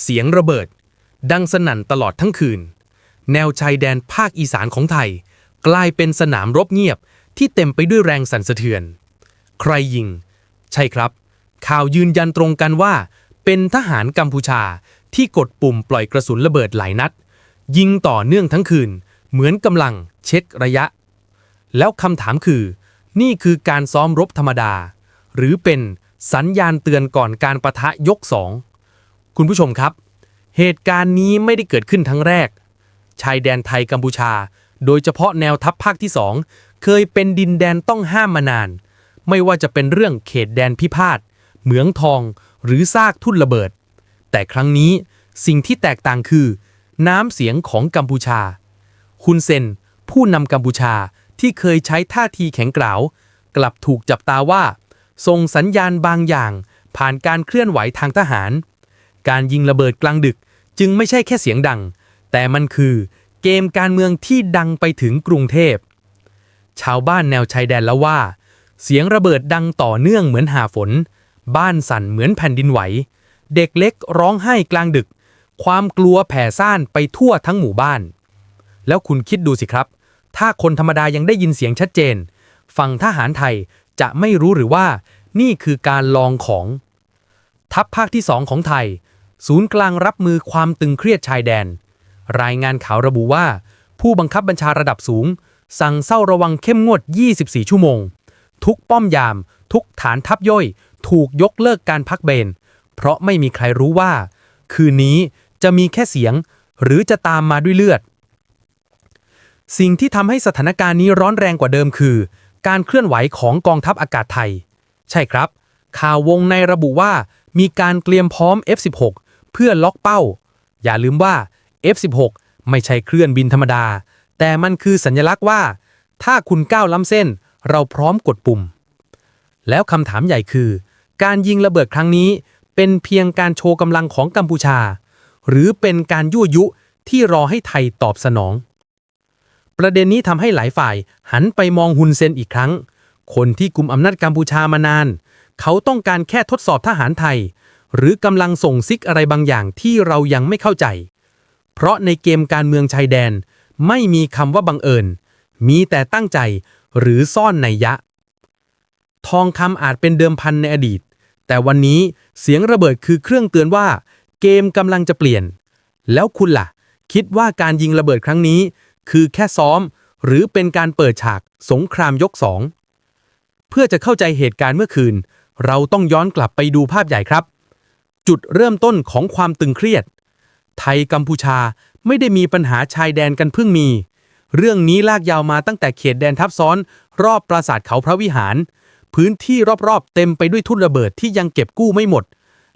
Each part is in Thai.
เสียงระเบิด ดังสนั่นตลอดทั้งคืน แนวชายแดนภาคอีสานของไทย กลายเป็นสนามรบเงียบที่เต็มไปด้วยแรงสั่นสะเทือน ใครยิง ใช่ครับ ข่าวยืนยันตรงกันว่า เป็นทหารกัมพูชาที่กดปุ่มปล่อยกระสุนระเบิดหลายนัด ยิงต่อเนื่องทั้งคืน เหมือนกำลังเช็คระยะ แล้วคำถามคือ นี่คือการซ้อมรบธรรมดา หรือเป็นสัญญาณเตือนก่อนการประทะยกสอง คุณผู้ชมครับ เหตุการณ์นี้ไม่ได้เกิดขึ้นทั้งแรก ชายแดนไทยกัมพูชา โดยเฉพาะแนวทัพภาคที่สองเคยเป็นดินแดนต้องห้ามมานาน ไม่ว่าจะเป็นเรื่องเขตแดนพิพาทเหมืองทองหรือซากทุ่นระเบิด แต่ครั้งนี้สิ่งที่แตกต่างคือ น้ำเสียงของกัมพูชา คุณเซน ผู้นำกัมพูชาที่เคยใช้ท่าทีแข็งกร้าวกลับถูกจับตาว่าส่งสัญญาณบางอย่างผ่านการเคลื่อนไหวทางทหาร การยิงระเบิดกลางดึกจึงไม่ใช่แค่เสียงดัง แต่มันคือเกมการเมืองที่ดังไปถึงกรุงเทพ ชาวบ้านแนวชายแดนล้วว่า เสียงระเบิดดังต่อเนื่องเหมือนหาฝน บ้านสั่นเหมือนแผ่นดินไหว เด็กเล็กร้องไห้กลางดึก ความกลัวแผ่ซ่านไปทั่วทั้งหมู่บ้าน แล้วคุณคิดดูสิครับ ถ้าคนธรรมดายังได้ยินเสียงชัดเจน ฝั่งทหารไทยจะไม่รู้หรือว่า นี่คือการลองของ ทัพภาคที่สองของไทย ศูนย์กลางรับมือความตึงเครียดชายแดน รายงานข่าวระบุว่า ผู้บังคับบัญชาระดับสูง สั่งเฝ้าระวังเข้มงวด 24 ชั่วโมง ทุกป้อมยาม ทุกฐานทัพย่อย ถูกยกเลิกการพักเบน เพราะไม่มีใครรู้ว่า คืนนี้จะมีแค่เสียง หรือจะตามมาด้วยเลือด สิ่งที่ทำให้สถานการณ์นี้ร้อนแรงกว่าเดิมคือ การเคลื่อนไหวของกองทัพอากาศไทย ใช่ครับ ข่าววงในระบุว่ามีการเตรียมพร้อม F16 เพื่อล็อกเป้า อย่าลืมว่า F16 ไม่ใช่เครื่องบินธรรมดา แต่มันคือสัญลักษณ์ว่า ถ้าคุณก้าวล้ำเส้น เราพร้อมกดปุ่ม แล้วคำถามใหญ่คือ การยิงระเบิดครั้งนี้ เป็นเพียงการโชว์กำลังของกัมพูชา หรือเป็นการยั่วยุที่รอให้ไทยตอบสนอง ประเด็นนี้ทำให้หลายฝ่ายหันไปมองฮุนเซนอีกครั้ง คนที่กุมอำนาจกัมพูชามานาน เขาต้องการแค่ทดสอบทหารไทย หรือกำลังส่งซิกอะไรบางอย่างที่เรายังไม่เข้าใจ เพราะในเกมการเมืองชายแดน ไม่มีคำว่าบังเอิญ มีแต่ตั้งใจหรือซ่อนในยะ ทองคำอาจเป็นเดิมพันในอดีต แต่วันนี้เสียงระเบิดคือเครื่องเตือนว่า เกมกำลังจะเปลี่ยน แล้วคุณล่ะ คิดว่าการยิงระเบิดครั้งนี้ คือแค่ซ้อม หรือเป็นการเปิดฉากสงครามยกสองเพื่อจะเข้าใจเหตุการณ์เมื่อคืน เราต้องย้อนกลับไปดูภาพใหญ่ครับ จุดเริ่มต้นของความตึงเครียด ไทยกัมพูชาไม่ได้มีปัญหาชายแดนกันเพิ่งมี เรื่องนี้ลากยาวมาตั้งแต่เขตแดนทับซ้อน รอบปราสาทเขาพระวิหาร พื้นที่รอบๆ เต็มไปด้วยทุ่นระเบิดที่ยังเก็บกู้ไม่หมด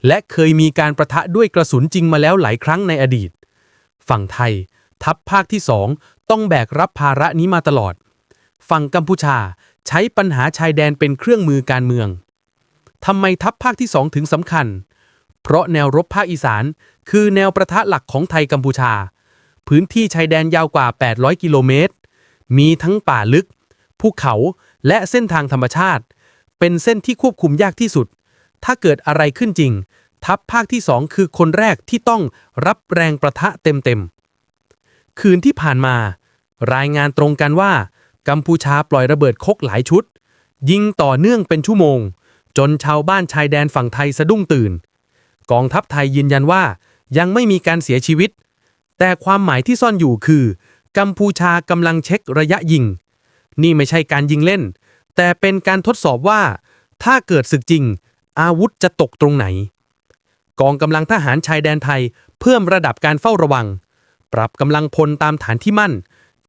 และเคยมีการประทะด้วยกระสุนจริงมาแล้วหลายครั้งในอดีต ฝั่งไทย ทัพภาคที่สองต้องแบกรับภาระนี้มาตลอด ฝั่งกัมพูชาใช้ปัญหาชายแดนเป็นเครื่องมือการเมืองทำไมทัพภาคที่สองถึงสำคัญ เพราะแนวรบภาคอีสาน คือแนวประทะหลักของไทยกัมพูชา พื้นที่ชายแดนยาวกว่า 800 กิโลเมตร มีทั้งป่าลึก ภูเขาและเส้นทางธรรมชาติ เป็นเส้นที่ควบคุมยากที่สุด ถ้าเกิดอะไรขึ้นจริง ทัพภาคที่สองคือคนแรกที่ต้องรับแรงประทะเต็มๆ คืนที่ผ่านมา รายงานตรงกันว่า กัมพูชาปล่อยระเบิดคกหลายชุด ยิงต่อเนื่องเป็นชั่วโมง จนชาวบ้านชายแดนฝั่งไทยสะดุ้งตื่น กองทัพไทยยืนยันว่า ยังไม่มีการเสียชีวิต แต่ความหมายที่ซ่อนอยู่คือ กัมพูชากำลังเช็คระยะยิง นี่ไม่ใช่การยิงเล่น แต่เป็นการทดสอบว่า ถ้าเกิดศึกจริง อาวุธจะตกตรงไหน กองกำลังทหารชายแดนไทย เพิ่มระดับการเฝ้าระวัง ปรับกำลังพลตามฐานที่มั่น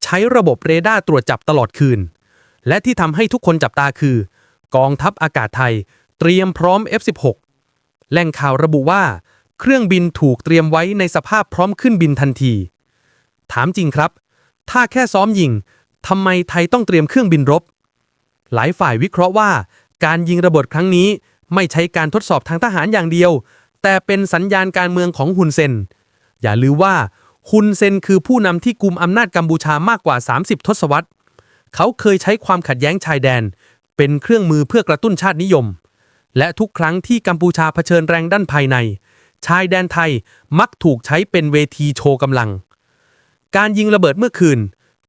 ใช้ระบบเรดาร์ตรวจจับตลอดคืน และที่ทำให้ทุกคนจับตาคือ กองทัพอากาศไทย เตรียมพร้อม F16 แหล่งข่าวระบุว่า เครื่องบินถูกเตรียมไว้ในสภาพพร้อมขึ้นบินทันที ถามจริงครับ ถ้าแค่ซ้อมยิงทำไมไทยต้องเตรียมเครื่องบินรบ หลายฝ่ายวิเคราะห์ว่า การยิงระเบิดครั้งนี้ไม่ใช่การทดสอบทางทหารอย่างเดียว แต่เป็นสัญญาณการเมืองของฮุนเซน อย่าลืมว่าฮุนเซนคือผู้นำที่กุมอำนาจกัมพูชามากกว่า 30 ทศวรรษ เขาเคยใช้ความขัดแย้งชายแดน เป็นเครื่องมือเพื่อกระตุ้นชาตินิยม และทุกครั้งที่กัมพูชาเผชิญแรงด้านภายใน ชายแดนไทยมักถูกใช้เป็นเวทีโชว์กำลัง การยิงระเบิดเมื่อคืน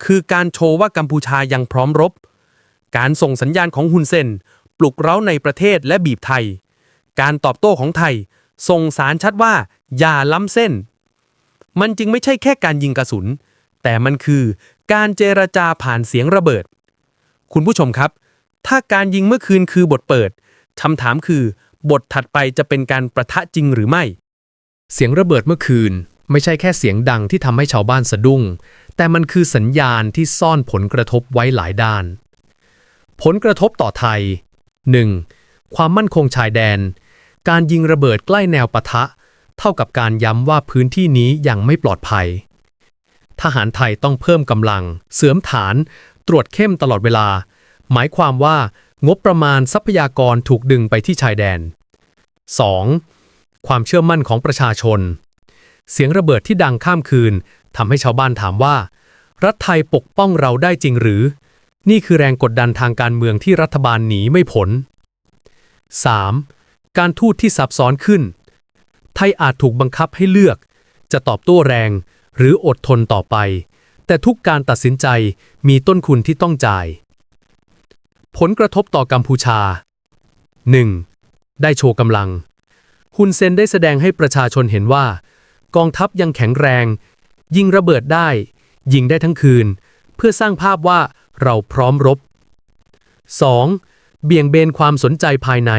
คือการโชว์ว่ากัมพูชายังพร้อมรบ การส่งสัญญาณของฮุนเซนปลุกเร้าในประเทศและบีบไทย การตอบโต้ของไทย ส่งสารชัดว่า อย่าล้ำเส้น มันจึงไม่ใช่แค่การยิงกระสุน แต่มันคือการเจรจาผ่านเสียงระเบิด คุณผู้ชมครับ ถ้าการยิงเมื่อคืนคือบทเปิด คำถามคือ บทถัดไปจะเป็นการประทะจริงหรือไม่ เสียงระเบิดเมื่อคืน ไม่ใช่แค่เสียงดังที่ทำให้ชาวบ้านสะดุ้ง แต่มันคือสัญญาณที่ซ่อนผลกระทบไว้หลายด้าน ผลกระทบต่อไทย 1. ความมั่นคงชายแดน การยิงระเบิดใกล้แนวปะทะ เท่ากับการย้ำว่าพื้นที่นี้ยังไม่ปลอดภัย ทหารไทยต้องเพิ่มกำลัง เสริมฐาน ตรวจเข้มตลอดเวลา หมายความว่า งบประมาณทรัพยากรถูกดึงไปที่ชายแดน 2. ความเชื่อมั่นของประชาชน เสียงระเบิดที่ดังข้ามคืนทำให้ชาวบ้านถามว่า รัฐไทยปกป้องเราได้จริงหรือ นี่คือแรงกดดันทางการเมืองที่รัฐบาลหนีไม่พ้น 3. การทูตที่ซับซ้อนขึ้น ไทยอาจถูกบังคับให้เลือก จะตอบโต้แรง หรืออดทนต่อไป แต่ทุกการตัดสินใจมีต้นคุณที่ต้องจ่าย ผลกระทบต่อกัมพูชา 1. ได้โชว์กำลัง ฮุนเซนได้แสดงให้ประชาชนเห็นว่า กองทัพยังแข็งแรง ยิงระเบิดได้ ยิงได้ทั้งคืน เพื่อสร้างภาพว่าเราพร้อมรบ 2. เบี่ยงเบนความสนใจภายใน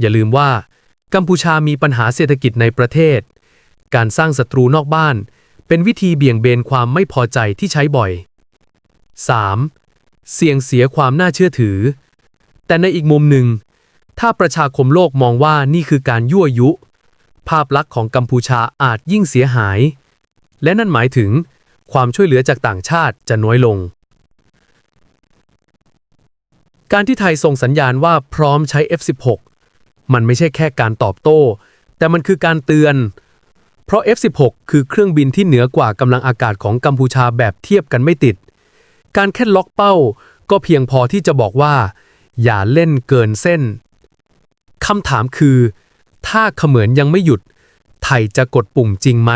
อย่าลืมว่า กัมพูชามีปัญหาเศรษฐกิจในประเทศ การสร้างศัตรูนอกบ้าน เป็นวิธีเบี่ยงเบนความไม่พอใจที่ใช้บ่อย 3. เสี่ยงเสียความน่าเชื่อถือ แต่ในอีกมุมหนึ่ง ถ้าประชาคมโลกมองว่านี่คือการยั่วยุ ภาพลักษณ์ของกัมพูชาอาจยิ่งเสียหาย และนั่นหมายถึงความช่วยเหลือจากต่างชาติจะน้อยลง การที่ไทยส่งสัญญาณว่าพร้อมใช้ F16 มันไม่ใช่แค่การตอบโต้ แต่มันคือการเตือน เพราะ F16 คือเครื่องบินที่เหนือกว่ากำลังอากาศของกัมพูชาแบบเทียบกันไม่ติด การแค่ล็อกเป้า ก็เพียงพอที่จะบอกว่า อย่าเล่นเกินเส้นคำถามคือ ถ้าเขมือนยังไม่หยุด ไทยจะกดปุ่มจริงไหม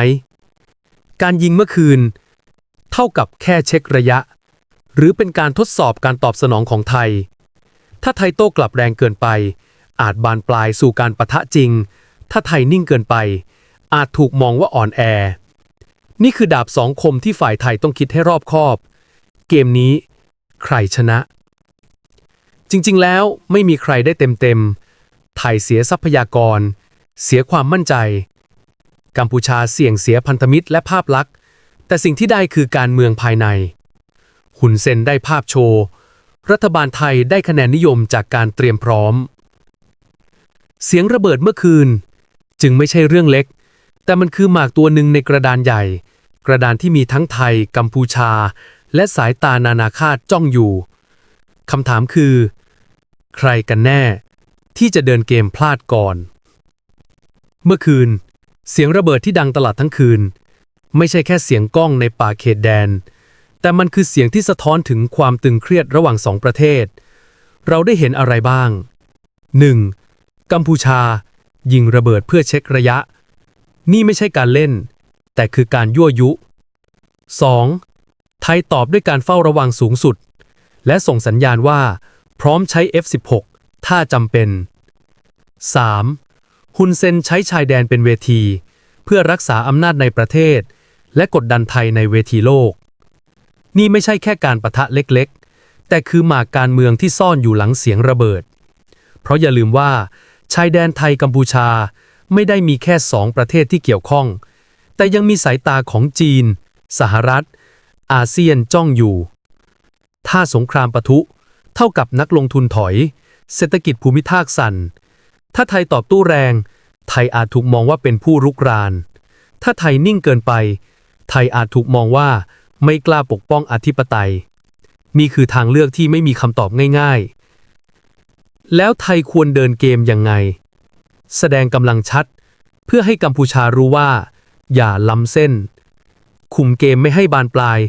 การยิงเมื่อคืน เท่ากับแค่เช็คระยะ หรือเป็นการทดสอบการตอบสนองของไทย ถ้าไทยโต้กลับแรงเกินไป อาจบานปลายสู่การปะทะจริง ถ้าไทยนิ่งเกินไป อาจถูกมองว่าอ่อนแอ นี่คือดาบสองคมที่ฝ่ายไทยต้องคิดให้รอบคอบ เกมนี้ ใครชนะ จริงๆ แล้วไม่มีใครได้เต็มๆ ไทยเสียทรัพยากร เสียความมั่นใจ กัมพูชาเสี่ยงเสียพันธมิตรและภาพลักษณ์ แต่สิ่งที่ได้คือการเมืองภายใน หุนเซนได้ภาพโชว์ รัฐบาลไทยได้คะแนนนิยมจากการเตรียมพร้อม เสียงระเบิดเมื่อคืน จึงไม่ใช่เรื่องเล็ก แต่มันคือหมากตัวหนึ่งในกระดานใหญ่กระดานที่มีทั้งไทย กัมพูชา และสายตานานาคาตจ้องอยู่คำถามคือ ใครกันแน่ ที่จะเดินเกมพลาดก่อน เมื่อคืน เสียงระเบิดที่ดังตลอดทั้งคืน ไม่ใช่แค่เสียงก้องในป่าเขตแดน แต่มันคือเสียงที่สะท้อนถึงความตึงเครียดระหว่างสองประเทศ เราได้เห็นอะไรบ้าง 1. กัมพูชา ยิงระเบิดเพื่อเช็คระยะ นี่ไม่ใช่การเล่น แต่คือการยั่วยุ 2. ไทยตอบด้วยการเฝ้าระวังสูงสุด และส่งสัญญาณว่า พร้อมใช้ F16 ถ้าจำเป็น 3. ฮุนเซนใช้ชายแดนเป็นเวที เพื่อรักษาอำนาจในประเทศ และกดดันไทยในเวทีโลก นี่ไม่ใช่แค่การประทะเล็กๆ แต่คือหมากการเมืองที่ซ่อนอยู่หลังเสียงระเบิด เพราะอย่าลืมว่า ชายแดนไทยกัมพูชาไม่ได้มีแค่สองประเทศที่เกี่ยวข้อง แต่ยังมีสายตาของจีน สหรัฐ อาเซียนจ้องอยู่ ถ้าสงครามปะทุ เท่ากับนักลงทุนถอย เศรษฐกิจภูมิภาคสั่น ถ้าไทยตอบโต้แรง ไทยอาจถูกมองว่าเป็นผู้รุกราน ถ้าไทยนิ่งเกินไป ไทยอาจถูกมองว่าไม่กล้าปกป้องอธิปไตย นี่คือทางเลือกที่ไม่มีคำตอบง่ายๆ แล้วไทยควรเดินเกมยังไง แสดงกำลังชัด เพื่อให้กัมพูชารู้ว่า อย่าล้ำเส้น คุมเกมไม่ให้บานปลาย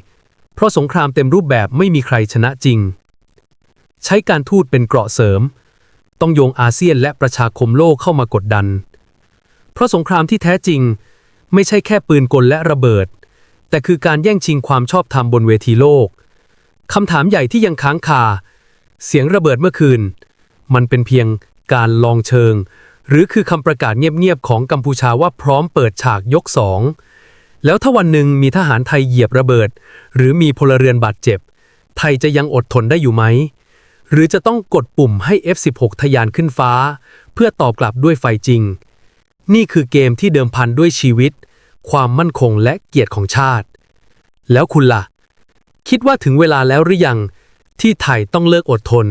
เพราะสงครามเต็มรูปแบบไม่มีใครชนะจริง ใช้การทูตเป็นเกราะเสริม ต้องโยงอาเซียนและประชาคมโลกเข้ามากดดัน เพราะสงครามที่แท้จริง ไม่ใช่แค่ปืนกลและระเบิด แต่คือการแย่งชิงความชอบธรรมบนเวทีโลกคำถามใหญ่ที่ยังค้างคา เสียงระเบิดเมื่อคืน มันเป็นเพียงการลองเชิง หรือคือคำประกาศเงียบๆของกัมพูชาว่าพร้อมเปิดฉากยกสอง แล้วถ้าวันหนึ่งมีทหารไทยเหยียบระเบิด หรือมีพลเรือนบาดเจ็บ ไทยจะยังอดทนได้อยู่ไหม หรือจะต้องกดปุ่มให้ F16 ทะยานขึ้นฟ้า เพื่อตอบกลับด้วยไฟจริง นี่คือเกมที่เดิมพันด้วยชีวิต ความมั่นคงและเกียรติของชาติ แล้วคุณล่ะ คิดว่าถึงเวลาแล้วหรือยังที่ไทยต้องเลิกอดทน